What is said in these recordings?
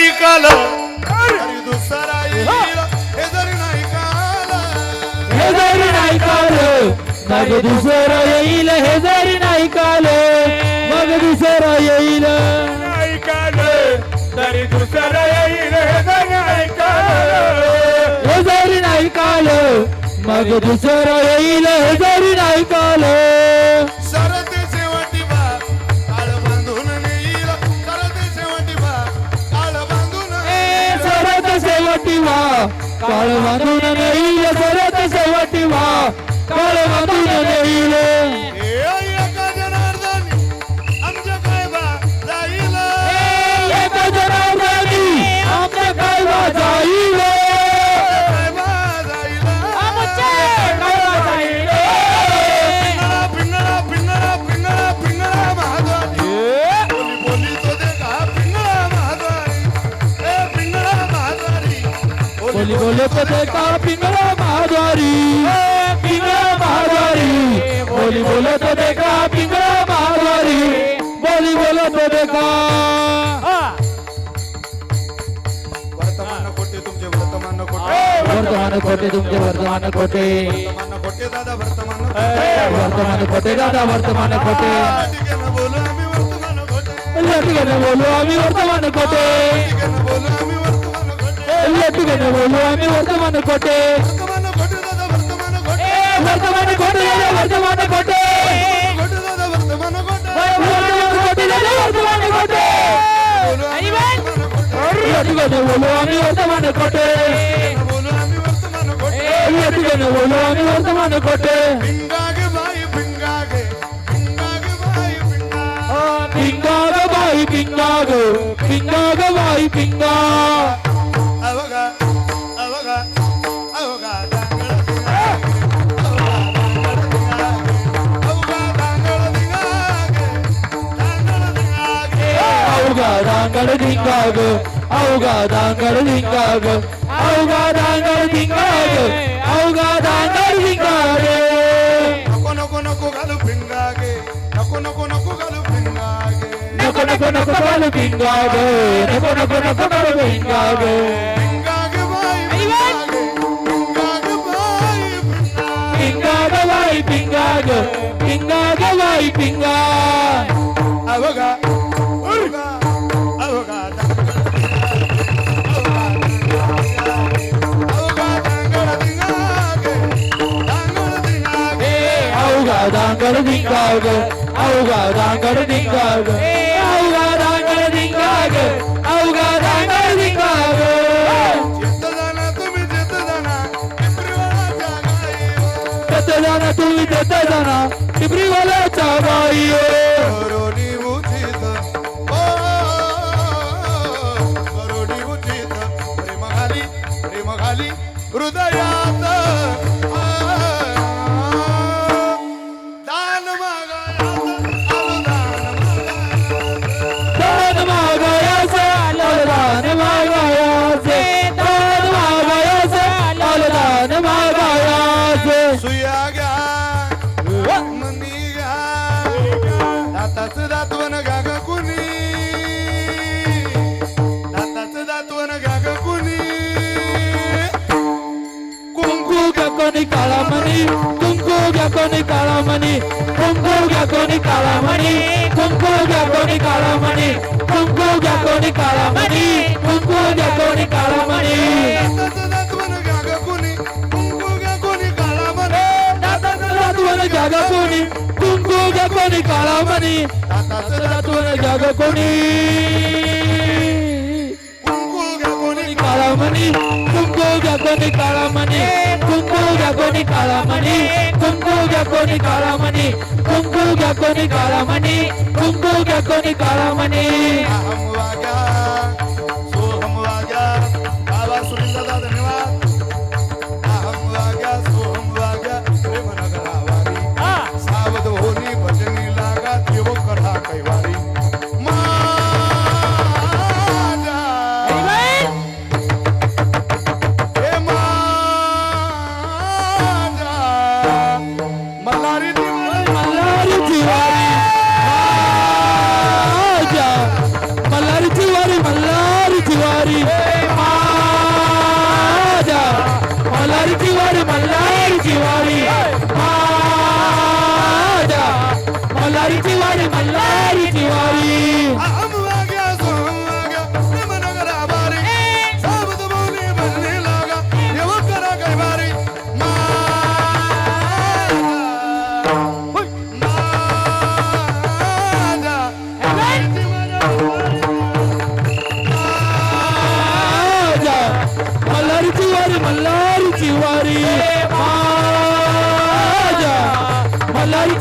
ऐकाल तरी दुसरा येईल हे जरी नाही काल हे जरी नाही काल मग दुसरं येईल हे जरी नाही काल मग दुसरं येईल. ऐकालं तरी दुसरं येईल हे जरी ऐकालं हे जरी नाही काल मग दुसरं येईल हे जरी नाही काल शेवटी वा काळ बांधून नेईल सरत शेवटी वा काळ बांधून नेईल बोली बोले तो देखा पिंगला महाद्वारी पिंगला महाद्वारी बोली बोले तो देखा पिंगला महाद्वारी बोली बोले तो देखा। वर्तमान कोटे तुमचे वर्तमान कोटे वर्तमान कोटे दादा वर्तमान कोटे वर्तमान कोटे दादा वर्तमान कोटे ठीक है ना बोलो आम्ही वर्तमान कोटे ठीक है ना बोलो आम्ही वर्तमान कोटे ఎంపికను యువమి వర్తమాన కోటే వర్తమాన కోటే వర్తమాన కోటే వర్తమాన కోటే వర్తమాన కోటే వర్తమాన కోటే వర్తమాన వర్తమాన కోటే వర్తమాన కోటే பிங்காக வாய் பிங்காக பிங்காக வாய் பிங்கா dangal dingag auga dangal dingag auga dangal dingag auga dangal dingag noko noko noko galu bingag noko noko noko galu bingag noko noko noko galu bingag bingag vai bingag bingag vai bingag bingag vai bingag दांगड धिंगा ग अवघा दांगड धिंगा ग अवघा दांगड धिंगा ग अवघा दांगड धिंगा ग जाना तुम्ही देत जाना तुम्ही देत कोणी काळा मणी? कुंकू घ्या कोणी काळा मणी? कुंकू घ्या कोणी काळा मणी? कुंकू घ्या कोणी काळा मणी? कुंकू घ्या कोणी काळा मणी? कुंकू घ्या कोणी काळा मणी? दाताच कोणी जाग कोणी? कुंकू घ्या कोणी काळा मणी? जाग कोणी? कुंकू घ्या कोणी काळा मणी? कुंकू घ्या कोणी काळा मणी? కుంకుని కాలమణి కుంకుని కాలమణి కుంకుని కాలమణి కుంకుని కాలమణి मल्हारी दिवाळी मल्हारी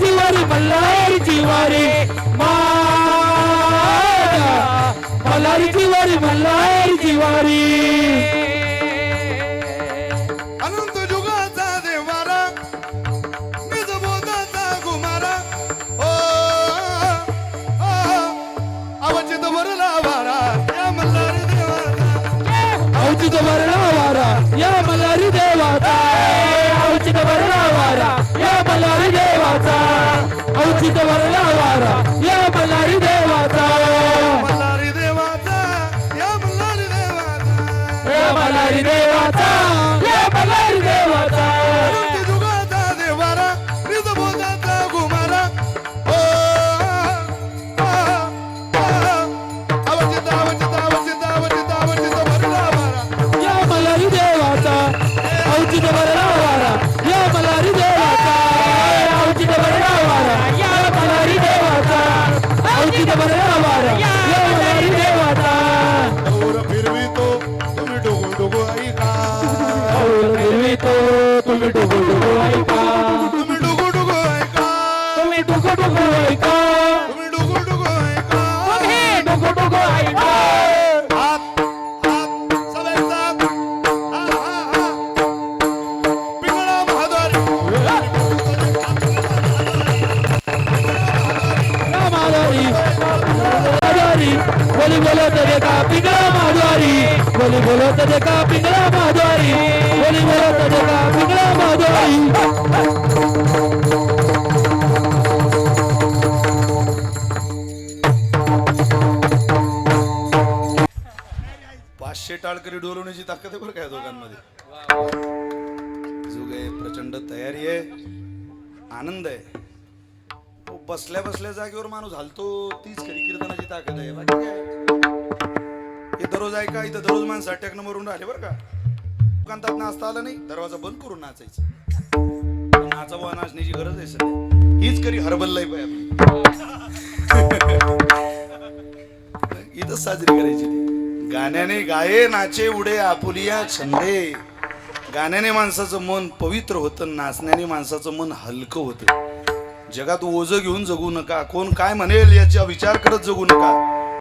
அரிச்சிவாரு மல்லாரிச்சிவாரு மல்லாரிச்சிவாரு மல்லாரிச்சிவாரு சித்த வரல ஆவாரா ஏன் तुम्ही डुगू डुगू ऐका तुम्ही डोगो डोगो ऐका तुम्ही डुगू डुगू ऐका तुम्ही डोगो डोगो ऐका तुम्ही डुगू डुगू ऐका हात हात सगळे साथ हा हा हा पिंगळा महाद्वारी या माधवारी माधवारी. बोली बोलत देखा पिंगळा माधवारी. बोली बोलत देखा पिंगळा माधवारी. बोली बोलत देखा पिंगळा माधवारी. पाचशे टाळकरी डोलवण्याची ताकद आहे बरं काय दोघांमध्ये. जुग आहे प्रचंड तयारी आहे आनंद आहे. बसल्या बसल्या जागेवर माणूस हलतो तीच खरी कीर्तन माझी ताकद आहे बाकी काय हे? दररोज ऐका इथं दररोज माणसं अटॅकनं मरून राहिले बरं का? दुकानात नाचता आलं नाही दरवाजा बंद करून नाचायचं. नाचावं नाचण्याची गरज आहे सध्या. हीच खरी हर्बल लाईफ आहे आपली. इथंच साजरी करायची ती. गाण्याने गाये नाचे उडे आपुलिया छंदे. गाण्याने माणसाचं मन पवित्र होतं नाचण्याने माणसाचं मन हलकं होतं. जगात ओझं घेऊन जगू नका. कोण काय म्हणेल याचा विचार करत जगू नका.